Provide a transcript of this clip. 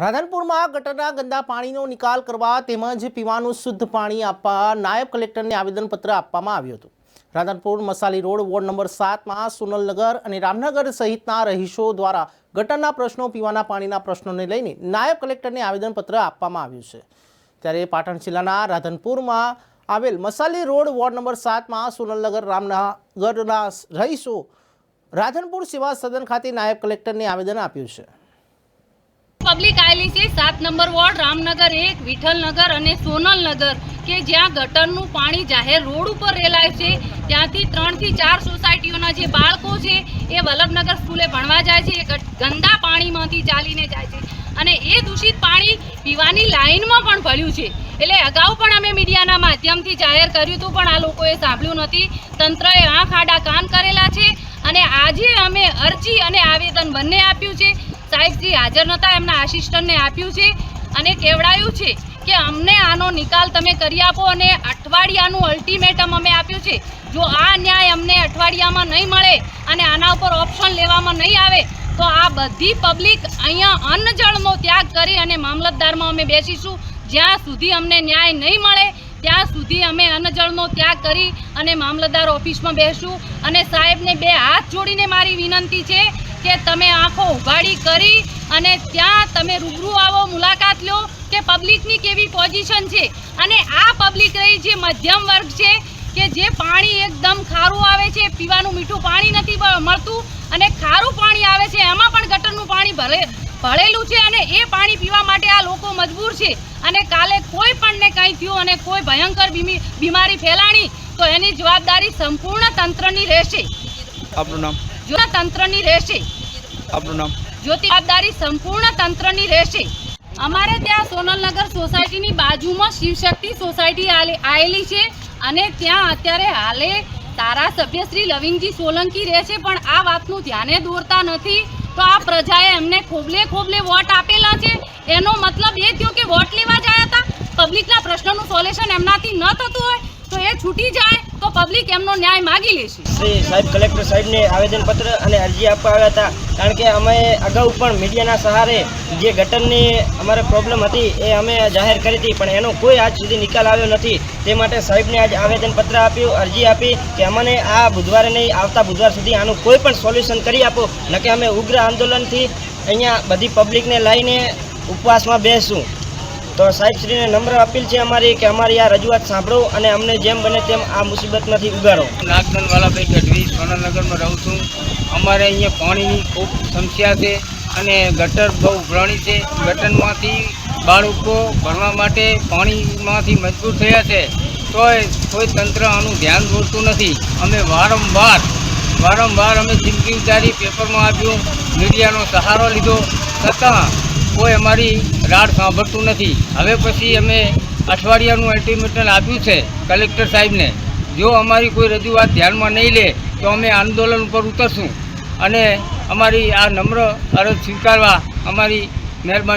રાધનપુરમાં ગટરના ગંદા પાણીનો નિકાલ કરવા તેમજ પીવાનું શુદ્ધ પાણી આપવા નાયબ કલેક્ટરને આવેદનપત્ર આપવામાં આવ્યું હતું. Radhanpur Masali road ward number સાતમાં સોનલનગર અને રામનગર સહિતના રહીશો દ્વારા ગટરના પ્રશ્નો, પીવાના પાણીના પ્રશ્નોને લઈને નાયબ કલેક્ટરને આવેદનપત્ર આપવામાં આવ્યું છે. ત્યારે પાટણ જિલ્લાના રાધનપુરમાં આવેલ મસાલી રોડ વોર્ડ નંબર સાતમાં સોનલનગર, રામનગરના રહીશો રાધનપુર સેવા સદન ખાતે નાયબ કલેક્ટરને આવેદન આપ્યું છે. પબ્લિક છે, સાત નંબર વોર્ડ, રામનગર એક, વિઠ્ઠલનગર અને સોનલનગર, કે જ્યાં ગટરનું પાણી જાહેર રોડ ઉપર રેલાય છે. ત્યાંથી ત્રણથી ચાર સોસાયટીઓના જે બાળકો છે, એ વલ્લભનગર સ્કૂલે ભણવા જાય છે, એ ગંદા પાણીમાંથી ચાલીને જાય છે. અને એ દૂષિત પાણી પીવાની લાઈનમાં પણ ભળ્યું છે. એટલે અગાઉ પણ અમે મીડિયાના માધ્યમથી જાહેર કર્યું હતું, પણ આ લોકોએ સાંભળ્યું નથી. તંત્રએ આંખ આડા કાન કરેલા છે. અને આજે અમે અરજી અને આવેદન બંને આપ્યું છે. સાહેબજી હાજર નહોતા, એમના આસિસ્ટન્ટને આપ્યું છે. અને કહેવડાયું છે કે અમને આનો નિકાલ તમે કરી આપો અને અઠવાડિયાનું અલ્ટિમેટમ અમે આપ્યું છે. જો આ ન્યાય અમને અઠવાડિયામાં નહીં મળે અને આના ઉપર ઓપ્શન લેવામાં નહીં આવે, તો આ બધી પબ્લિક અહીંયા અન્નજળનો ત્યાગ કરી અને મામલતદારમાં અમે બેસીશું. જ્યાં સુધી અમને ન્યાય નહીં મળે, ત્યાં સુધી અમે અન્નજળનો ત્યાગ કરી અને મામલતદાર ઓફિસમાં બેસું. અને સાહેબને બે હાથ જોડીને મારી વિનંતી છે કે તમે આંખો ઉઘાડી કરી અને ત્યાં તમે રૂબરૂ આવો, મુલાકાત લો કે પબ્લિકની કેવી પોઝિશન છે. અને આ પબ્લિક રહી જે મધ્યમ વર્ગ છે, કે જે પાણી એકદમ ખારું આવે છે, પીવાનું મીઠું પાણી નથી મળતું અને ખારું પાણી આવે છે, એમાં પણ ગટરનું પાણી ભરે, ભરેલું છે અને એ પાણી પીવા માટે આ લોકો મજબૂર છે. અને કાલે કોઈ પણને કંઈ થયું અને કોઈ ભયંકર બીમી- બીમારી ફેલાણી તો એની જવાબદારી સંપૂર્ણ તંત્રની રહેશે. આપનું નામ? જો તંત્રની રહેશે. આપનું નામ? જો જવાબદારી સંપૂર્ણ તંત્રની રહેશે. અમારે ત્યાં સોનલનગર સોસાયટીની બાજુમાં શિવશક્તિ સોસાયટી આવેલી છે અને ત્યાં અત્યારે હાલે ધારાસભ્ય શ્રી લવિંગજી સોલંકી રહે છે પણ આ વાતનું ધ્યાને દોરતા નથી. તો આ પ્રજાએ એમને ખોબલે ખોબલે વોટ આપેલા છે. એનો મતલબ એ થયો કે વોટ લેવા જાય હતા. પબ્લિકના પ્રશ્નોનું સોલ્યુશન એમનાથી ન થતું હોય તો એ છૂટી જાય. તો પબ્લિક એમનો ન્યાય માગી લેશે શ્રી સાહેબ કલેક્ટર સાહેબને આવેદનપત્ર અને અરજી આપવા આવ્યા હતા. કારણ કે અમે અગાઉ પણ મીડિયાના સહારે જે ગટરની અમારે પ્રોબ્લેમ હતી એ અમે જાહેર કરી હતી, પણ એનો કોઈ આજ સુધી નિકાલ આવ્યો નથી. તે માટે સાહેબને આજ આવેદનપત્ર આપ્યું, અરજી આપી કે અમને આ બુધવારે નહીં, આવતા બુધવાર સુધી આનું કોઈ પણ સોલ્યુશન કરી આપો. ન કે અમે ઉગ્ર આંદોલનથી અહીંયા બધી પબ્લિકને લઈને ઉપવાસમાં બેસશું તો સાહેબશ્રીને નમ્ર અપીલ છે અમારી કે અમારી આ રજૂઆત સાંભળો અને અમને જેમ બને તેમ આ મુસીબતમાંથી ઉગારો. નાગદન વાલાભાઈ ગઢવી સોનાનગરમાં રહું છું. અમારે અહીંયા પાણીની ખૂબ સમસ્યા છે અને ગટર બહુ ઉભરાણી છે. ગટરમાંથી બાળકો ભણવા માટે પાણીમાંથી મજબૂર થયા છે. તોય કોઈ તંત્ર આનું ધ્યાન દોરતું નથી. અમે વારંવાર વારંવાર અમે જિંદગી ઉતારી પેપરમાં આપ્યું, મીડિયાનો સહારો લીધો. છતાં કોઈ અમારી રાડ સાંભળતું નથી. હવે પછી અમે અઠવાડિયાનું અલ્ટિમેટમ આપ્યું છે કલેક્ટર સાહેબને. જો અમારી કોઈ રજૂઆત ધ્યાનમાં નહીં લે, તો અમે આંદોલન ઉપર ઉતરશું. અને અમારી આ નમ્ર અરજ સ્વીકારવા અમારી મહેરબાની